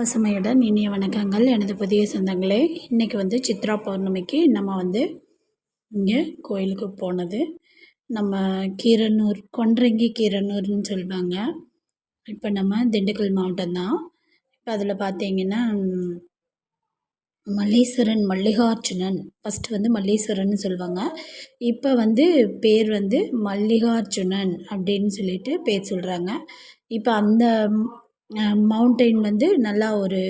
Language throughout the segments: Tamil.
பசுமையுடன் இனிய வணக்கங்கள். எனது புதிய சொந்தங்களே இன்றைக்கி வந்து சித்ரா பௌர்ணமிக்கு நம்ம வந்து இங்கே கோயிலுக்கு போனது. நம்ம கீரனூர் கொன்றங்கி கீரனூர்னு சொல்லுவாங்க இப்போ நம்ம திண்டுக்கல் மாவட்டம் தான். இப்போ அதில் பார்த்தீங்கன்னா மல்லீஸ்வரன் மல்லிகார்ஜுனன் ஃபஸ்ட்டு வந்து மல்லீஸ்வரன் சொல்லுவாங்க இப்போ வந்து பேர் வந்து மல்லிகார்ஜுனன் அப்படின்னு சொல்லிட்டு பேர் சொல்கிறாங்க இப்போ அந்த மவுண்டைன் வந்து நல்லா ஒரு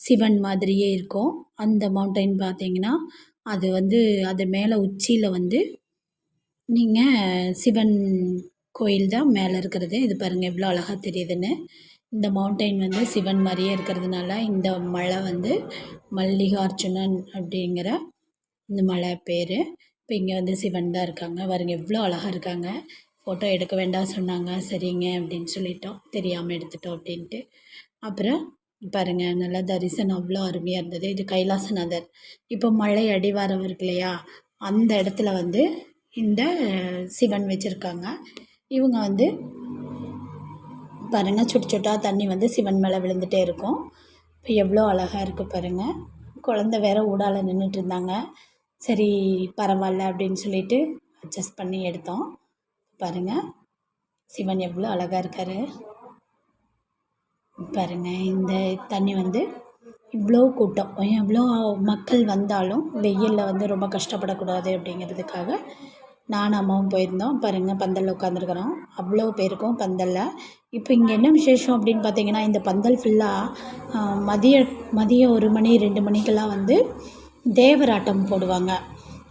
சிவன் மாதிரியே இருக்கும். அந்த மவுண்டைன் பார்த்தீங்கன்னா அது வந்து அது மேலே உச்சியில் வந்து நீங்கள் சிவன் கோயில் தான் மேலே இருக்கிறது. இது பாருங்கள் எவ்வளோ அழகாக தெரியுதுன்னு. இந்த மவுண்டைன் வந்து சிவன் மாதிரியே இருக்கிறதுனால இந்த மலை வந்து மல்லிகார்ஜுனன் அப்படிங்கிற இந்த மலை பேர். இப்போ இங்கே வந்து சிவன் தான் இருக்காங்க. பாருங்க எவ்வளோ அழகாக இருக்காங்க. ஃபோட்டோ எடுக்க வேண்டாம் சொன்னாங்க. சரிங்க அப்படின்னு சொல்லிட்டோம். தெரியாமல் எடுத்துட்டோம் அப்படின்ட்டு. அப்புறம் பாருங்கள் நல்லா தரிசனம். அவ்வளோ அருமையாக இருந்தது. இது கைலாசநாதர். இப்போ மலை அடிவாரம் இருக்கு இல்லையா? அந்த இடத்துல வந்து இந்த சிவன் வச்சுருக்காங்க. இவங்க வந்து பாருங்கள் சுட்டு சுட்டாக தண்ணி வந்து சிவன் மேலே விழுந்துகிட்டே இருக்கும். இப்போ எவ்வளோ அழகாக இருக்குது பாருங்கள் குழந்த வேற ஊடால நின்றுட்டு இருந்தாங்க. சரி பரவாயில்ல அப்படின்னு சொல்லிட்டு அட்ஜஸ்ட் பண்ணி எடுத்தோம். பாருங்கள் சிவன் எவ்வளோ அழகாக இருக்கார். பாருங்கள் இந்த தண்ணி வந்து இவ்வளோ கூட்டம். எவ்வளோ மக்கள் வந்தாலும் வெயிலில் வந்து ரொம்ப கஷ்டப்படக்கூடாது அப்படிங்கிறதுக்காக நானும் அம்மாவும் போயிருந்தோம். பாருங்கள் பந்தலில் உட்காந்துருக்குறோம் அவ்வளோ பேருக்கும் பந்தலில். இப்போ இங்கே என்ன விசேஷம் அப்படின்னு பார்த்தீங்கன்னா இந்த பந்தல் ஃபுல்லாக மதிய மதியம் ஒரு மணி ரெண்டு மணிக்கெல்லாம் வந்து தேவராட்டம் போடுவாங்க.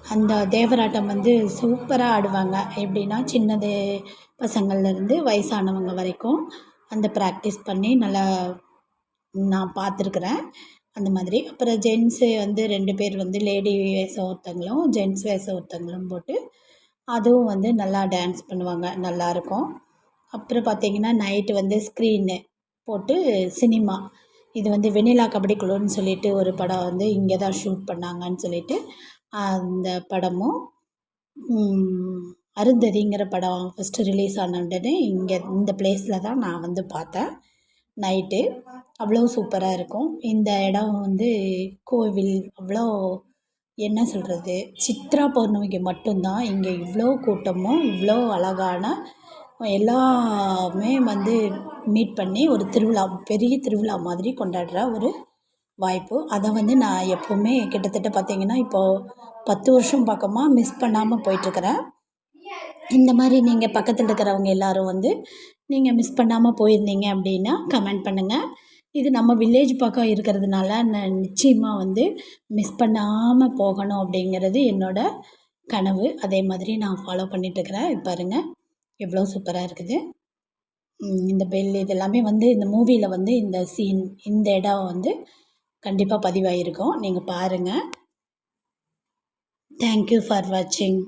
அந்த தேவராட்டம் வந்து சூப்பராக ஆடுவாங்க. எப்படின்னா சின்னது பசங்கள்லேருந்து வயசானவங்க வரைக்கும் அந்த ப்ராக்டிஸ் பண்ணி நல்லா நான் பார்த்துருக்குறேன். அந்த மாதிரி. அப்புறம் ஜென்ஸு வந்து ரெண்டு பேர் வந்து லேடி வேஷம் ஒருத்தங்களும் ஜென்ஸ் வேஷம் ஒருத்தங்களும் போட்டு அதுவும் வந்து நல்லா டான்ஸ் பண்ணுவாங்க. நல்லாயிருக்கும் அப்புறம் பார்த்திங்கன்னா நைட்டு வந்து ஸ்க்ரீனு போட்டு சினிமா இது வந்து வெண்ணிலா கபடி குழுன்னு சொல்லிட்டு ஒரு படம் வந்து இங்கே தான் ஷூட் பண்ணாங்கன்னு சொல்லிட்டு அந்த படமும் அருந்ததிங்கிற படம் ஃபஸ்ட்டு ரிலீஸ் ஆன உடனே இங்கே இந்த ப்ளேஸில் தான் நான் வந்து பார்த்தேன். நைட்டு அவ்வளோ சூப்பராக இருக்கும். இந்த இடம் வந்து கோவில் அவ்வளோ என்ன சொல்கிறது சித்ரா பௌர்ணமிக்கு மட்டும்தான். இங்கே இவ்வளோ கூட்டமும் இவ்வளோ அழகான எல்லாமே வந்து மீட் பண்ணி ஒரு திருவிழா பெரிய திருவிழா மாதிரி கொண்டாடுற ஒரு வாய்ப்பு. அதை வந்து நான் எப்போவுமே கிட்டத்தட்ட பார்த்தீங்கன்னா இப்போது பத்து வருஷம் பக்கமாக மிஸ் பண்ணாமல் போயிட்டுருக்கிறேன். இந்த மாதிரி நீங்கள் பக்கத்தில் இருக்கிறவங்க எல்லோரும் வந்து நீங்கள் மிஸ் பண்ணாமல் போயிருந்தீங்க அப்படின்னா கமெண்ட் பண்ணுங்கள் இது நம்ம வில்லேஜ் பக்கம் இருக்கிறதுனால நான் நிச்சயமாக வந்து மிஸ் பண்ணாமல் போகணும் அப்படிங்கிறது என்னோடய கனவு. அதே மாதிரி நான் ஃபாலோ பண்ணிகிட்ருக்கிறேன் பாருங்கள் எவ்வளோ சூப்பராக இருக்குது. இந்த பெல் இது எல்லாமே வந்து இந்த மூவியில் வந்து இந்த சீன் இந்த இடம் வந்து கண்டிப்பாக பதிவாகிருக்கும் நீங்கள் பாருங்கள் தேங்க்யூ ஃபார் வாட்சிங்